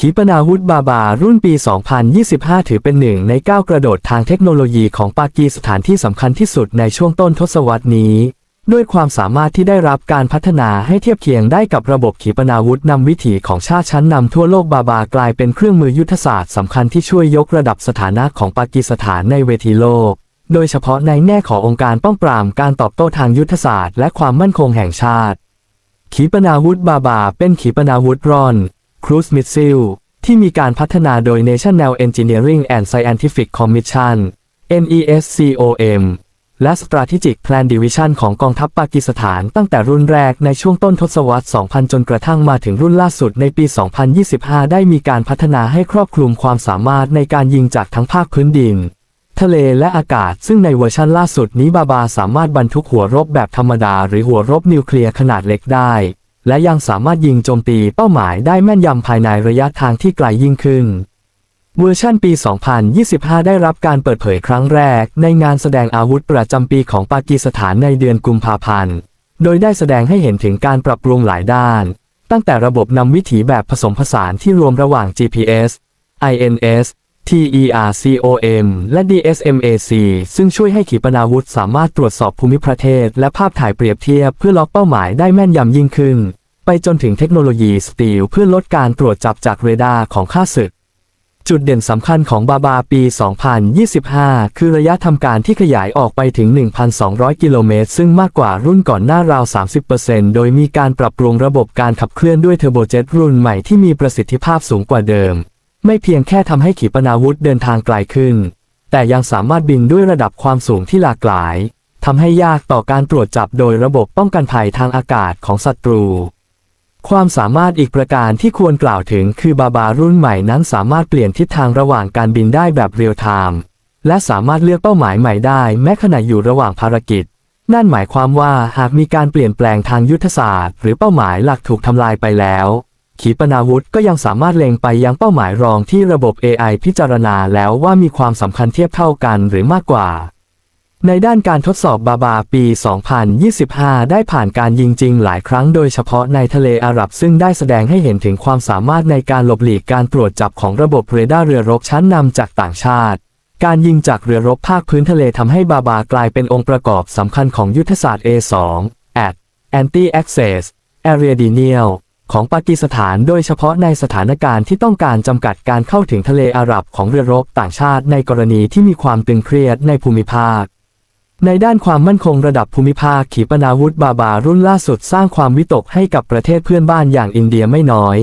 ขีปนาวุธบาบารุ่นปี 2025 ถือเป็นหนึ่งในก้าวกระโดดทางเทคโนโลยีของปากีสถานที่สำคัญที่สุดในช่วงต้นทศวรรษนี้ ด้วยความสามารถที่ได้รับการพัฒนาให้เทียบเคียงได้กับระบบขีปนาวุธนำวิถีของชาติชั้นนำทั่วโลกบาบากลายเป็นเครื่องมือยุทธศาสตร์สำคัญที่ช่วยยกระดับสถานะของปากีสถานในเวทีโลก โดยเฉพาะในแง่ขององค์การป้องปรามการตอบโต้ทางยุทธศาสตร์และความมั่นคงแห่งชาติ ขีปนาวุธบาบา เป็นขีปนาวุธร่อน ครูซมิสซิลที่มีการพัฒนาโดย National Engineering and Scientific Commission NESCOM และ Strategic Plan Division ของกองทัพปากีสถานตั้งแต่รุ่นแรกในช่วงต้นทศวรรษ 2000 จนกระทั่งมาถึงรุ่นล่าสุดในปี 2025 ได้มีการพัฒนาให้ครอบคลุมความสามารถในการยิงจากทั้งภาคพื้นดิน ทะเลและอากาศ ซึ่งในเวอร์ชันล่าสุดนี้บาบาสามารถบรรทุกหัวรบแบบธรรมดา หรือหัวรบนิวเคลียร์ขนาดเล็กได้ และยังสามารถยิงโจมตีเป้าหมายได้แม่นยำภายในระยะทางที่ไกลยิ่งขึ้น เวอร์ชันปี 2025 ได้รับการเปิดเผยครั้งแรก ในงานแสดงอาวุธประจำปีของปากีสถานในเดือนกุมภาพันธ์ โดยได้แสดงให้เห็นถึงการปรับปรุงหลายด้าน ตั้งแต่ระบบนำวิถีแบบผสมผสานที่รวมระหว่าง GPS INS TERCOM และ DSMAC ซึ่งช่วยให้ขีปนาวุธสามารถตรวจสอบภูมิประเทศ และภาพถ่ายเปรียบเทียบเพื่อล็อกเป้าหมายได้แม่นยำยิ่งขึ้น ไปจนถึงเทคโนโลยีสตีลเพื่อลดการตรวจจับจากเรดาร์ของข้าศึก จุดเด่นสำคัญของบาบาปี 2025 คือระยะทำการที่ขยายออกไปถึง 1,200 กิโลเมตร ซึ่งมากกว่ารุ่นก่อนหน้าราว 30%โดยมีการปรับปรุงระบบการขับเคลื่อนด้วยเทอร์โบเจ็ตรุ่นใหม่ที่มีประสิทธิภาพสูงกว่าเดิม ไม่เพียงแค่ทำให้ขีปนาวุธเดินทางไกลขึ้น แต่ยังสามารถบินด้วยระดับความสูงที่หลากหลายทำให้ยากต่อการตรวจจับโดยระบบป้องกันภัยทางอากาศของศัตรู ความสามารถอีกประการที่ควรกล่าวถึงคือบาบารุ่นใหม่นั้นสามารถเปลี่ยนทิศทางระหว่างการบินได้แบบเรียลไทม์และสามารถเลือกเป้าหมายใหม่ได้แม้ขณะอยู่ระหว่างภารกิจ นั่นหมายความว่าหากมีการเปลี่ยนแปลงทางยุทธศาสตร์ หรือเป้าหมายหลักถูกทำลายไปแล้ว ขีปนาวุธก็ยังสามารถเล็งไปยังเป้าหมายรองที่ระบบ AI พิจารณาแล้วว่ามีความสำคัญเทียบเท่ากันหรือมากกว่า ในด้านการทดสอบบาบาปี 2025 ได้ผ่านการยิงจริงหลายครั้งโดยเฉพาะในทะเลอาหรับซึ่งได้แสดงให้เห็นถึงความสามารถในการหลบหลีกการตรวจจับของระบบเรดาร์เรือรบชั้นนำจากต่างชาติ การยิงจากเรือรบภาคพื้นทะเลทำให้บาบากลายเป็นองค์ประกอบสำคัญของยุทธศาสตร์ A2 at Anti Access Area Denial ของปากีสถานโดยเฉพาะในสถานการณ์ที่ต้องการจำกัดการเข้าถึงทะเลอาหรับของเรือรบต่างชาติในกรณีที่มีความตึงเครียดในภูมิภาค ในด้านความมั่นคงระดับภูมิภาคขีปนาวุธบาบารุ่นล่าสุดสร้างความวิตกให้กับประเทศเพื่อนบ้านอย่างอินเดียไม่น้อย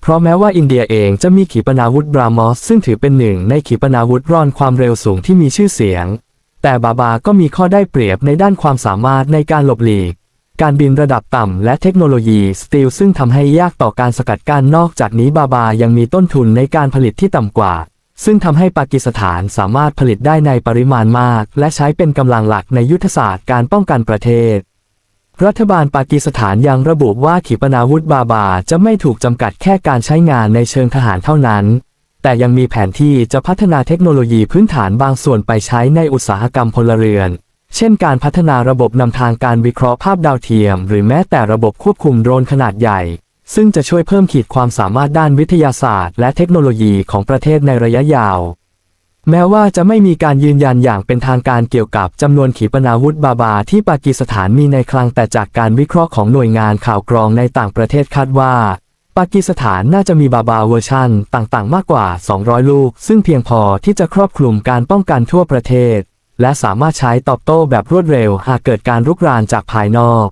เพราะแม้ว่าอินเดียเองจะมีขีปนาวุธบรามอสซึ่งถือเป็นหนึ่งในขีปนาวุธร่อนความเร็วสูงที่มีชื่อเสียง แต่บาบาก็มีข้อได้เปรียบในด้านความสามารถในการหลบหลีก การบินระดับต่ำและเทคโนโลยีสตีลซึ่งทำให้ยากต่อการสกัดกั้นนอกจากนี้บาบายังมีต้นทุนในการผลิตที่ต่ำกว่า ซึ่งทำให้ปากีสถานสามารถผลิตได้ในปริมาณมาก และใช้เป็นกำลังหลักในยุทธศาสตร์การป้องกันประเทศ รัฐบาลปากีสถานยังระบุว่าขีปนาวุธบาบาจะไม่ถูกจำกัดแค่การใช้งานในเชิงทหารเท่านั้น แต่ยังมีแผนที่จะพัฒนาเทคโนโลยีพื้นฐานบางส่วนไปใช้ในอุตสาหกรรมพลเรือน เช่นการพัฒนาระบบนำทางการวิเคราะห์ภาพดาวเทียม หรือแม้แต่ระบบควบคุมโดรนขนาดใหญ่ ซึ่งจะช่วยเพิ่มขีดความสามารถด้านวิทยาศาสตร์ และเทคโนโลยีของประเทศในระยะยาว แม้ว่าจะไม่มีการยืนยันอย่างเป็นทางการเกี่ยวกับจำนวนขีปนาวุธบาบา ที่ปากีสถานมีในคลังแต่จากการวิเคราะห์ของหน่วยงานข่าวกรองในต่างประเทศคาดว่าปากีสถานน่าจะมีบาบาเวอร์ชันต่างๆ มากกว่า 200 ลูก ซึ่งเพียงพอที่จะครอบคลุมการป้องกันทั่วประเทศ และสามารถใช้ตอบโต้แบบรวดเร็วหากเกิดการรุกรานจากภายนอก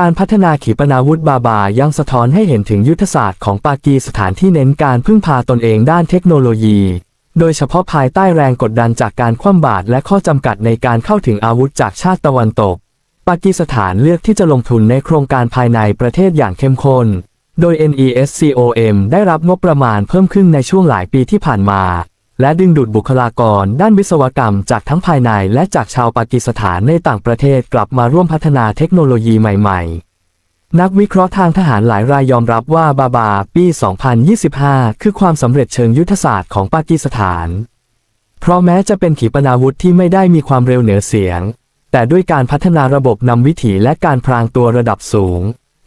การพัฒนาขีปนาวุธบาบายังสะท้อนให้เห็นถึงยุทธศาสตร์ของปากีสถานที่เน้นการพึ่งพาตนเองด้านเทคโนโลยี โดยเฉพาะภายใต้แรงกดดันจากการคว่ำบาตรและข้อจำกัดในการเข้าถึงอาวุธจากชาติตะวันตก ปากีสถานเลือกที่จะลงทุนในโครงการภายในประเทศอย่างเข้มข้น โดย NESCOM ได้รับงบประมาณเพิ่มขึ้นในช่วงหลายปีที่ผ่านมา และดึงดูดบุคลากรด้านวิศวกรรมจากทั้งภายในและจากชาวปากีสถานในต่างประเทศกลับมาร่วมพัฒนาเทคโนโลยีใหม่ๆ นักวิเคราะห์ทางทหารหลายรายยอมรับว่าบาบาปี 2025 คือความสำเร็จเชิงยุทธศาสตร์ของปากีสถาน เพราะแม้จะเป็นขีปนาวุธที่ไม่ได้มีความเร็วเหนือเสียง แต่ด้วยการพัฒนาระบบนำวิถีและการพรางตัวระดับสูง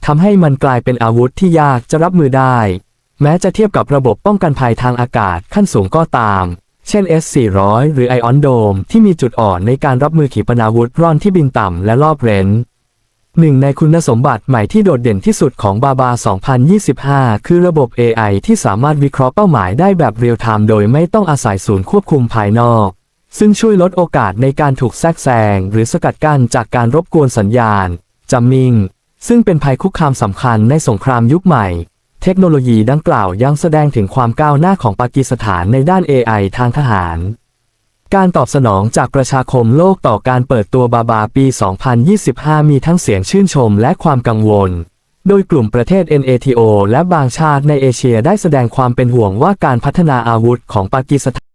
ทำให้มันกลายเป็นอาวุธที่ยากจะรับมือได้ แม้จะเทียบกับระบบป้องกันภัยทางอากาศขั้นสูงก็ตาม เช่น S-400 หรือ Ion Dome ที่มีจุดอ่อนในการรับมือขีปนาวุธร่อนที่บินต่ำและรอบเร้นหนึ่งในคุณสมบัติใหม่ที่โดดเด่นที่สุดของบาบา 2025 คือระบบ AI ที่สามารถวิเคราะห์เป้าหมายได้แบบเรียลไทม์โดยไม่ต้องอาศัยศูนย์ควบคุมภายนอก ซึ่งช่วยลดโอกาสในการถูกแทรกแซงหรือสกัดกั้นจากการรบกวนสัญญาณจัมมิง ซึ่งเป็นภัยคุกคามสำคัญในสงครามยุคใหม่ เทคโนโลยีดังกล่าวยังแสดงถึงความก้าวหน้าของปากีสถานในด้าน AI ทางทหาร การตอบสนองจากประชาคมโลกต่อการเปิดตัวบาบาปี 2025 มีทั้งเสียงชื่นชมและความกังวล โดยกลุ่มประเทศ NATO และบางชาติในเอเชียได้แสดงความเป็นห่วงว่าการพัฒนาอาวุธของปากีสถาน